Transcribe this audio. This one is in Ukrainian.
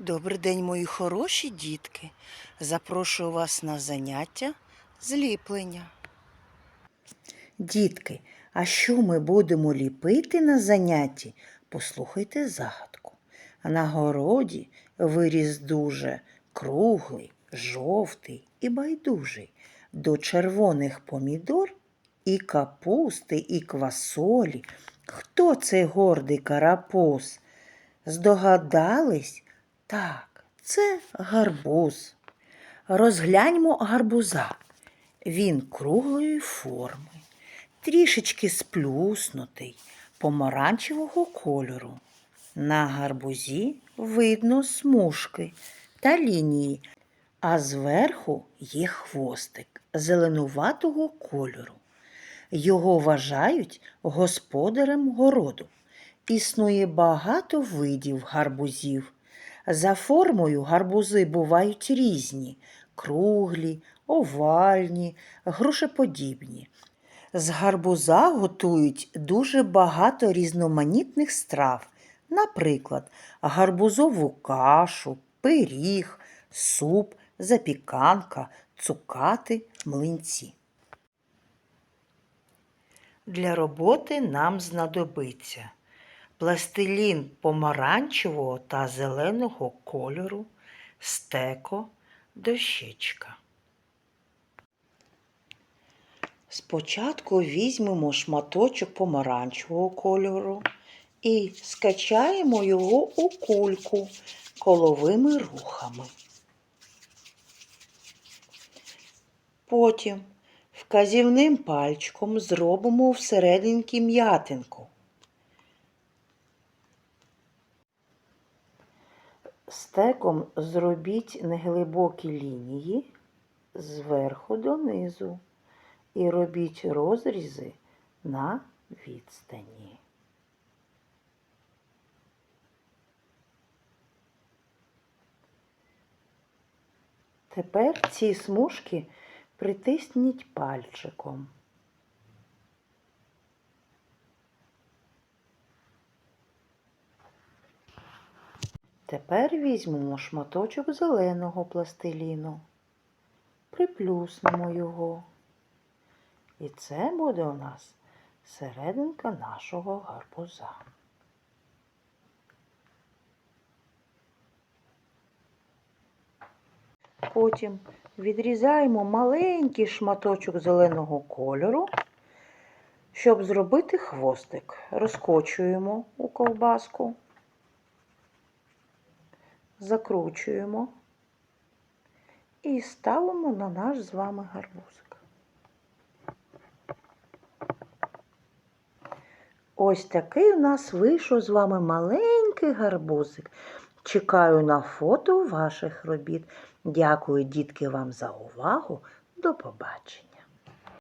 Добрий день, мої хороші дітки. Запрошую вас на заняття зліплення. Дітки, а що ми будемо ліпити на занятті? Послухайте загадку. На городі виріс дуже круглий, жовтий і байдужий. До червоних помідор і капусти, і квасолі. Хто цей гордий карапуз? Здогадались? Так, це гарбуз. Розгляньмо гарбуза. Він круглої форми, трішечки сплюснутий, помаранчевого кольору. На гарбузі видно смужки та лінії, а зверху є хвостик зеленуватого кольору. Його вважають господарем городу. Існує багато видів гарбузів. За формою гарбузи бувають різні круглі, овальні, грушеподібні. З гарбуза готують дуже багато різноманітних страв, наприклад, гарбузову кашу, пиріг, суп, запіканка, цукати, млинці. Для роботи нам знадобиться пластилін помаранчевого та зеленого кольору, стеко, дощечка. Спочатку візьмемо шматочок помаранчевого кольору і скачаємо його у кульку коловими рухами. Потім вказівним пальчиком зробимо всерединки м'ятинку. Стеком зробіть неглибокі лінії зверху донизу і робіть розрізи на відстані. Тепер ці смужки притисніть пальчиком. Тепер візьмемо шматочок зеленого пластиліну, приплюснемо його. І це буде у нас серединка нашого гарбуза. Потім відрізаємо маленький шматочок зеленого кольору, щоб зробити хвостик. Розкочуємо у ковбаску, закручуємо і ставимо на наш з вами гарбузик. Ось такий у нас вийшов з вами маленький гарбузик. Чекаю на фото ваших робіт. Дякую, дітки, вам за увагу. До побачення.